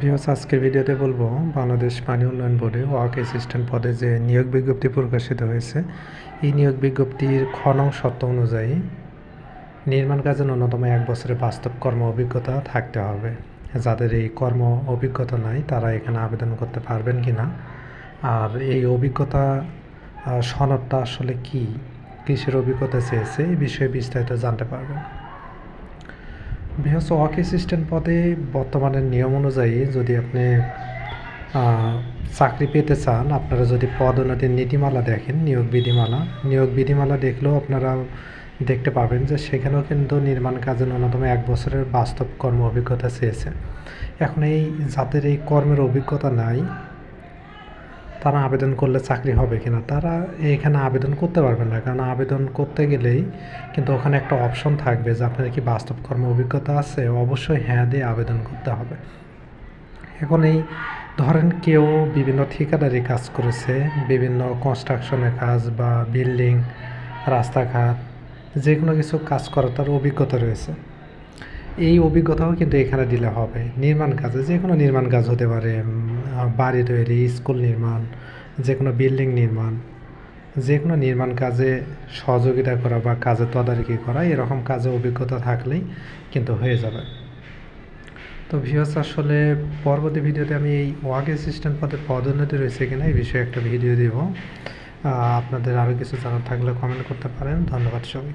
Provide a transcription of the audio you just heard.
ভিওস আজকের ভিডিওতে বলব, বাংলাদেশ পানি উন্নয়ন বোর্ডে ওয়ার্ক অ্যাসিস্ট্যান্ট পদে যে নিয়োগ বিজ্ঞপ্তি প্রকাশিত হয়েছে, এই নিয়োগ বিজ্ঞপ্তির খ নং শর্ত অনুযায়ী নির্মাণ কাজে ন্যূনতম এক বছরের বাস্তব কর্ম অভিজ্ঞতা থাকতে হবে। যাদের এই কর্ম অভিজ্ঞতা নাই, তারা এখানে আবেদন করতে পারবেন কি না আর এই অভিজ্ঞতা সনদটা আসলে কি? কিসের অভিজ্ঞতা চেয়েছে? এই বিষয়ে বিস্তারিত জানতে পারবেন। বৃহৎ ওয়ার্ক অ্যাসিস্ট্যান্ট পদে বর্তমানের নিয়ম অনুযায়ী যদি আপনি চাকরি পেতে চান, আপনারা যদি পদোন্নতির নীতিমালা দেখেন, নিয়োগ বিধিমালা নিয়োগ বিধিমালা দেখলেও আপনারা দেখতে পাবেন যে সেখানেও কিন্তু নির্মাণ কাজে ন্যূনতম এক বছরের বাস্তব কর্ম অভিজ্ঞতা চেয়েছে এখন এই যাদের এই কর্মের অভিজ্ঞতা নাই তারা আবেদন করলে চাকরি হবে কিনা, তারা এখানে আবেদন করতে পারবেন না। কারণ আবেদন করতে গেলেই কিন্তু ওখানে একটা অপশন থাকবে যে আপনার কি বাস্তব কর্ম অভিজ্ঞতা আছে? অবশ্যই হ্যাঁ দিয়ে আবেদন করতে হবে। এখন এই ধরেন কেউ বিভিন্ন ঠিকাদারি কাজ করেছে, বিভিন্ন কনস্ট্রাকশনের কাজ বা বিল্ডিং রাস্তাঘাট যে কোনো কিছু কাজ করার তার অভিজ্ঞতা রয়েছে। এই অভিজ্ঞতাও কিন্তু এখানে দিলে হবে। নির্মাণ কাজে যে কোনো নির্মাণ কাজ হতে পারে বাড়ি তৈরি, স্কুল নির্মাণ যে কোনো বিল্ডিং নির্মাণ যে কোনো নির্মাণ কাজে সহযোগিতা করা বা কাজে তদারকি করা, এরকম কাজে অভিজ্ঞতা থাকলেই কিন্তু হয়ে যাবে। তো ভিউয়ার্স আসলে পরবর্তী ভিডিওতে আমি এই ওয়ার্ক অ্যাসিস্ট্যান্ট পদে পদোন্নতি রয়েছে কিনা এই বিষয়ে একটা ভিডিও দেব। আপনাদের আরও কিছু জানার থাকলে কমেন্ট করতে পারেন। ধন্যবাদ সবাই